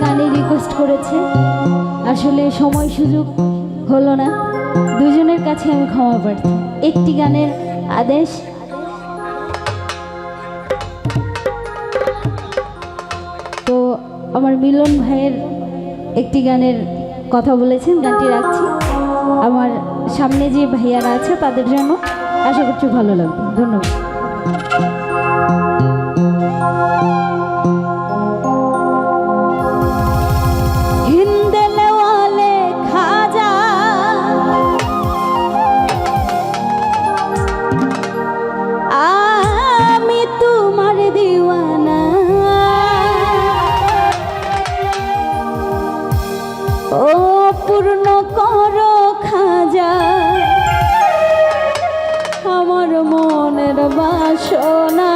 গানে রিকোয়েস্ট করেছে। আসলে সময় সুযোগ হলো না। দুজনের কাছে আমি ক্ষমা প্রার্থী। একটি গানের আদেশ। তো আমার মিলন ভাইয়ের একটি গানের কথা বলেছেন, গানটি রাখছি। আমার সামনে যে ভাইয়ারা আছে, তাদের জন্য আশা করছি ভালো লাগবে। ধন্যবাদ। ও পূর্ণ কর খাজা। আমার মনের বাসনা